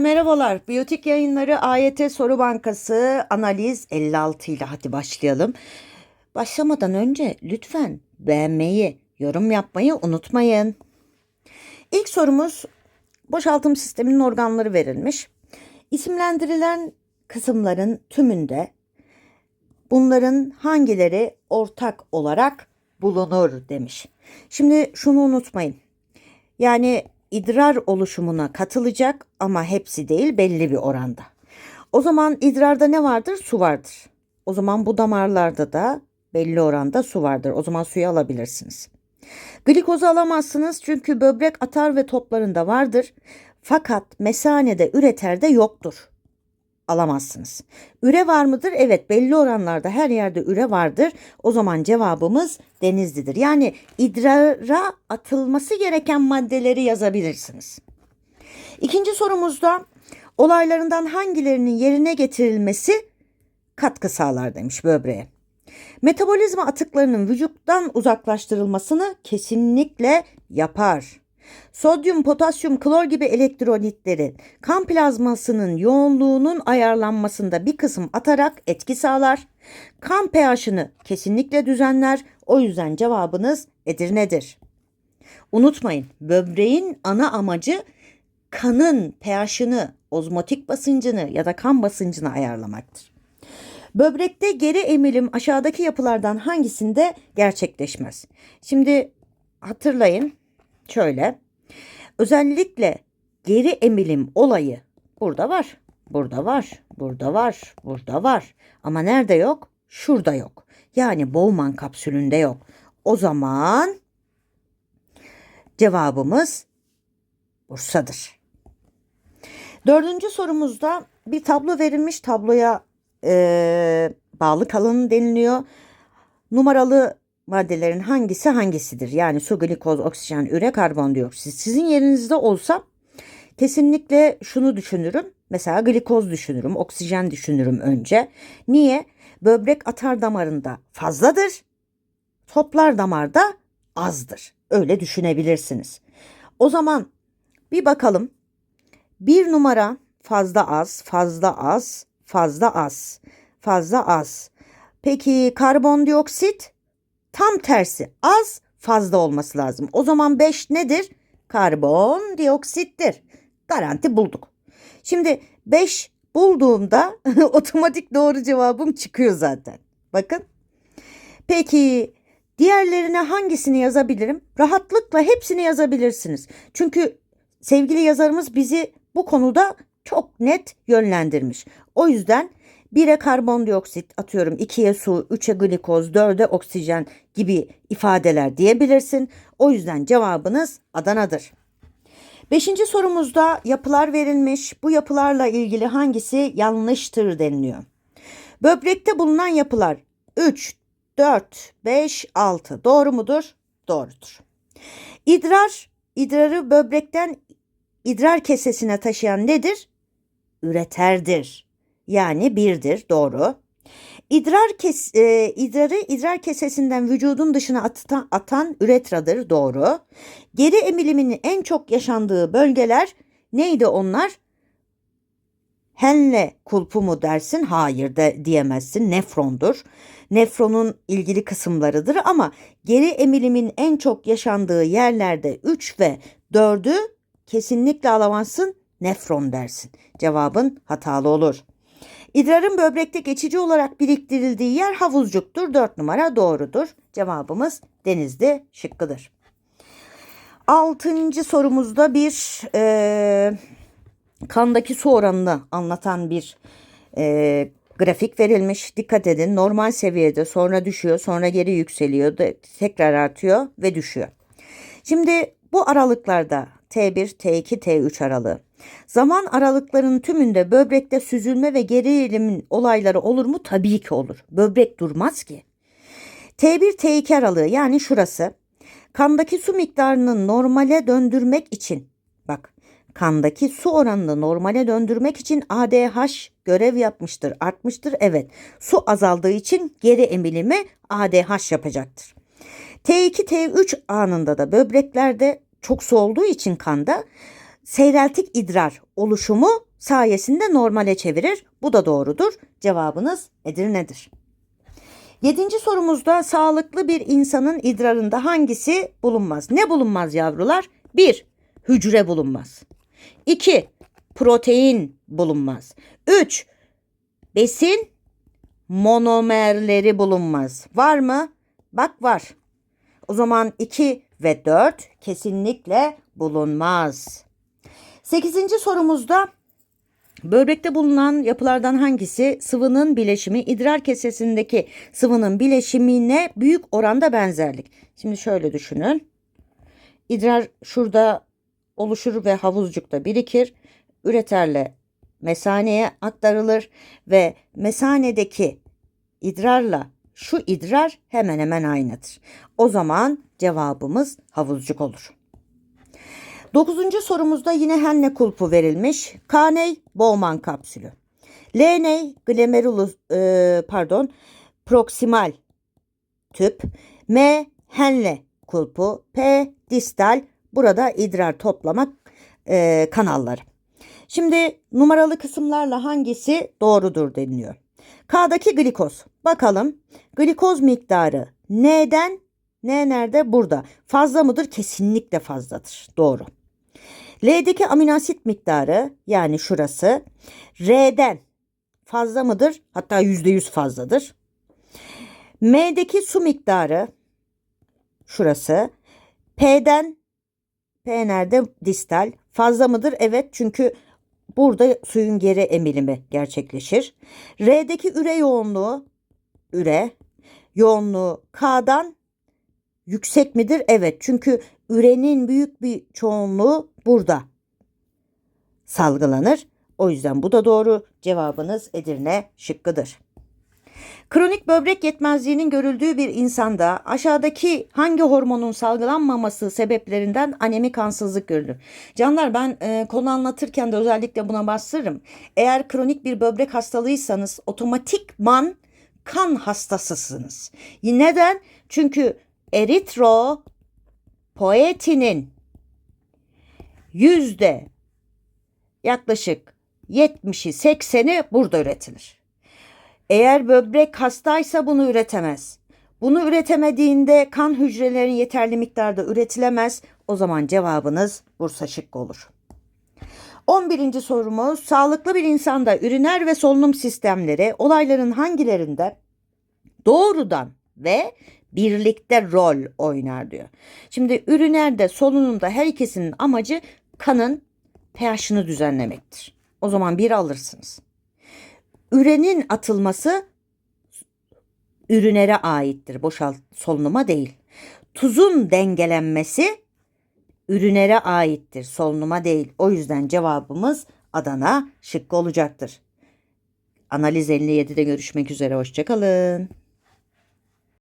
Merhabalar, Biyotik Yayınları AYT Soru Bankası analiz 56 ile hadi başlayalım. Başlamadan önce lütfen beğenmeyi, yorum yapmayı unutmayın. İlk sorumuz boşaltım sisteminin organları verilmiş. İsimlendirilen kısımların tümünde bunların hangileri ortak olarak bulunur demiş. Şimdi şunu unutmayın. Yani idrar oluşumuna katılacak ama hepsi değil belli bir oranda. O zaman idrarda ne vardır? Su vardır. O zaman bu damarlarda da belli oranda su vardır. O zaman suyu alabilirsiniz. Glikozu alamazsınız çünkü böbrek atar ve toplarında vardır. Fakat mesanede üreterde yoktur. Alamazsınız. Üre var mıdır? Evet belli oranlarda her yerde üre vardır. O zaman cevabımız denizlidir. Yani idrara atılması gereken maddeleri yazabilirsiniz. İkinci sorumuzda olaylarından hangilerinin yerine getirilmesi katkı sağlar demiş böbreğe. Metabolizma atıklarının vücuttan uzaklaştırılmasını kesinlikle yapar. Sodyum, potasyum, klor gibi elektrolitlerin kan plazmasının yoğunluğunun ayarlanmasında bir kısım atarak etki sağlar. Kan pH'ını kesinlikle düzenler. O yüzden cevabınız Edirne'dir. Unutmayın, böbreğin ana amacı kanın pH'ını, ozmotik basıncını ya da kan basıncını ayarlamaktır. Böbrekte geri emilim aşağıdaki yapılardan hangisinde gerçekleşmez? Şimdi hatırlayın şöyle. Özellikle geri emilim olayı burada var. Burada var. Burada var. Burada var. Ama nerede yok? Şurada yok. Yani Bowman kapsülünde yok. O zaman cevabımız Bursa'dır. Dördüncü sorumuzda bir tablo verilmiş. Tabloya e, bağlı kalın deniliyor. Numaralı maddelerin hangisi hangisidir? Yani su, glikoz, oksijen, üre, karbondioksit. Sizin yerinizde olsa kesinlikle şunu düşünürüm. Mesela glikoz düşünürüm, oksijen düşünürüm önce. Niye? Böbrek atar damarında fazladır. Toplar damarda azdır. Öyle düşünebilirsiniz. O zaman bir bakalım. Bir numara fazla az, fazla az, fazla az, fazla az. Peki karbondioksit tam tersi az fazla olması lazım. O zaman 5 nedir? Karbondioksittir. Garanti bulduk. Şimdi 5 bulduğumda otomatik doğru cevabım çıkıyor zaten. Bakın. Peki diğerlerine hangisini yazabilirim? Rahatlıkla hepsini yazabilirsiniz. Çünkü sevgili yazarımız bizi bu konuda çok net yönlendirmiş. O yüzden 1'e karbondioksit atıyorum 2'ye su, 3'e glikoz, 4'e oksijen gibi ifadeler diyebilirsin. O yüzden cevabınız Adana'dır. Beşinci sorumuzda yapılar verilmiş. Bu yapılarla ilgili hangisi yanlıştır deniliyor. Böbrekte bulunan yapılar 3, 4, 5, 6 doğru mudur? Doğrudur. İdrar, idrarı böbrekten idrar kesesine taşıyan nedir? Üreterdir. Yani birdir doğru. İdrar kes, e, idrarı idrar kesesinden vücudun dışına atan, atan üretradır doğru. Geri emiliminin en çok yaşandığı bölgeler neydi onlar? Henle kulpu mu dersin? Hayır de diyemezsin. Nefrondur. Nefronun ilgili kısımlarıdır ama geri emilimin en çok yaşandığı yerlerde 3 ve 4'ü kesinlikle alamazsın. Nefron dersin. Cevabın hatalı olur. İdrarın böbrekte geçici olarak biriktirildiği yer havuzcuktur. 4 numara doğrudur. Cevabımız denizde şıkkıdır. Altıncı sorumuzda bir e, kandaki su oranını anlatan bir e, grafik verilmiş. Dikkat edin normal seviyede sonra düşüyor sonra geri yükseliyor tekrar artıyor ve düşüyor. Şimdi bu aralıklarda T1, T2, T3 aralığı. Zaman aralıklarının tümünde böbrekte süzülme ve gerilimin olayları olur mu? Tabii ki olur. Böbrek durmaz ki. T1, T2 aralığı yani şurası. Kandaki su miktarını normale döndürmek için bak kandaki su oranını normale döndürmek için ADH görev yapmıştır, artmıştır. Evet. Su azaldığı için geri emilimi ADH yapacaktır. T2, T3 anında da böbreklerde çok su için kanda seyreltik idrar oluşumu sayesinde normale çevirir. Bu da doğrudur. Cevabınız Edirne'dir. Yedinci sorumuzda sağlıklı bir insanın idrarında hangisi bulunmaz? Ne bulunmaz yavrular? 1. Hücre bulunmaz. 2. Protein bulunmaz. 3. Besin monomerleri bulunmaz. Var mı? Bak var. O zaman 2 ve 4 kesinlikle bulunmaz. 8. sorumuzda Böbrekte bulunan yapılardan hangisi sıvının bileşimi idrar kesesindeki sıvının bileşimine büyük oranda benzerlik? Şimdi şöyle düşünün. İdrar şurada oluşur ve havuzcukta birikir. Üreterle mesaneye aktarılır ve mesanedeki idrarla şu idrar hemen hemen aynıdır. O zaman cevabımız havuzcuk olur. Dokuzuncu sorumuzda yine Henle kulpu verilmiş. K ney? Bowman kapsülü. L ney? Glomerulus e, pardon proksimal tüp. M Henle kulpu. P distal. Burada idrar toplamak e, kanalları. Şimdi numaralı kısımlarla hangisi doğrudur deniliyor. K'daki glikoz. Bakalım glikoz miktarı N'den N nerede? Burada. Fazla mıdır? Kesinlikle fazladır. Doğru. L'deki aminoasit miktarı yani şurası R'den fazla mıdır? Hatta %100 fazladır. M'deki su miktarı şurası P'den P nerede? Distal. Fazla mıdır? Evet çünkü burada suyun geri emilimi gerçekleşir. R'deki üre yoğunluğu üre yoğunluğu K'dan yüksek midir? Evet çünkü ürenin büyük bir çoğunluğu burada salgılanır. O yüzden bu da doğru. Cevabınız Edirne şıkkıdır. Kronik böbrek yetmezliğinin görüldüğü bir insanda aşağıdaki hangi hormonun salgılanmaması sebeplerinden anemi kansızlık görülür? Canlar ben e, konu anlatırken de özellikle buna bastırırım. Eğer kronik bir böbrek hastalığıysanız otomatikman kan hastasısınız. Neden? Çünkü eritro poetinin yüzde yaklaşık 70'i 80'i burada üretilir. Eğer böbrek hastaysa bunu üretemez. Bunu üretemediğinde kan hücrelerin yeterli miktarda üretilemez. O zaman cevabınız Bursa şıkkı olur. 11. sorumuz sağlıklı bir insanda üriner ve solunum sistemleri olayların hangilerinde doğrudan ve birlikte rol oynar diyor. Şimdi üriner de solunumda her ikisinin amacı kanın pH'ını düzenlemektir. O zaman bir alırsınız. Ürenin atılması ürünere aittir. Boşalt solunuma değil. Tuzun dengelenmesi ürünere aittir. Solunuma değil. O yüzden cevabımız Adana şıkkı olacaktır. Analiz 57'de görüşmek üzere. Hoşçakalın.